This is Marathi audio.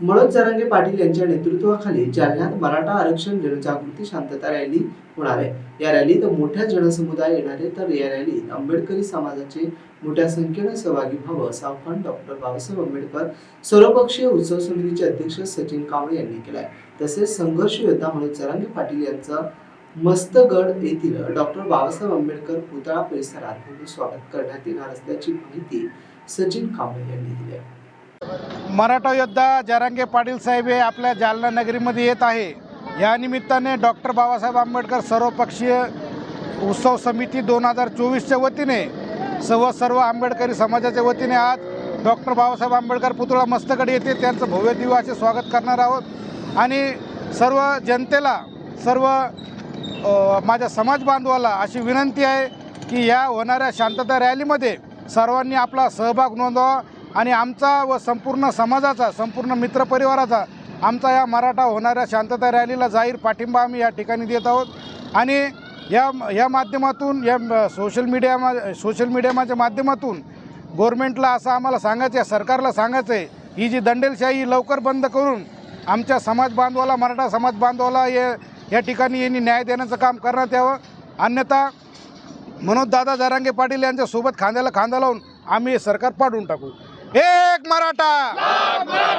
मनोज जरांगे पाटील यांच्या नेतृत्वाखाली जालन्यात मराठा आरक्षण जनजागृती शांतता रॅली होणार आहे. या रॅलीत मोठ्या जनसमुदाय येणार आहे तर या रॅलीत आंबेडकरी समाजाचे मोठ्या संख्येने सहभागी व्हावं असं आवाहन डॉक्टर बाबासाहेब आंबेडकर सर्वपक्षीय उत्सव समितीचे अध्यक्ष सचिन कांबळे यांनी केलं आहे तसेच संघर्ष योद्धा मनोज जरांगे पाटील यांचं मस्तगड येथील डॉक्टर बाबासाहेब आंबेडकर पुतळा परिसरात स्वागत करण्यात येणार असल्याची माहिती सचिन कांबळे यांनी दिली आहे. मराठा योद्धा जरांगे पाटील साहेब हे आपल्या जालना नगरीमध्ये येत आहे. या निमित्ताने डॉक्टर बाबासाहेब आंबेडकर सर्वपक्षीय उत्सव समिती दोन हजार चोवीसच्या वतीने सर्व सर्व आंबेडकरी समाजाच्या वतीने आज डॉक्टर बाबासाहेब आंबेडकर पुतळा मस्तकडे येथे त्यांचं भव्य दिवाचे स्वागत करणार आहोत. आणि सर्व जनतेला सर्व माझ्या समाज बांधवाला अशी विनंती आहे की या होणाऱ्या शांतता रॅलीमध्ये सर्वांनी आपला सहभाग नोंदवा. आणि आमचा व संपूर्ण समाजाचा संपूर्ण मित्रपरिवाराचा आमचा या मराठा होणाऱ्या शांतता रॅलीला जाहीर पाठिंबा आम्ही या ठिकाणी देत आहोत. आणि या या माध्यमातून या सोशल मीडिया मा सोशल मीडियाच्या माध्यमातून गव्हर्मेंटला असं आम्हाला सांगायचं आहे सरकारला सांगायचं आहे ही जी दंडेलशाही लवकर बंद करून आमच्या समाज बांधवाला मराठा समाज बांधवाला या या ठिकाणी यांनी न्याय देण्याचं काम करण्यात यावं. अन्यथा मनोज दादा जरांगे पाटील यांच्यासोबत खांद्याला खांदा लावून आम्ही हे सरकार पाडून टाकू. एक मराठा.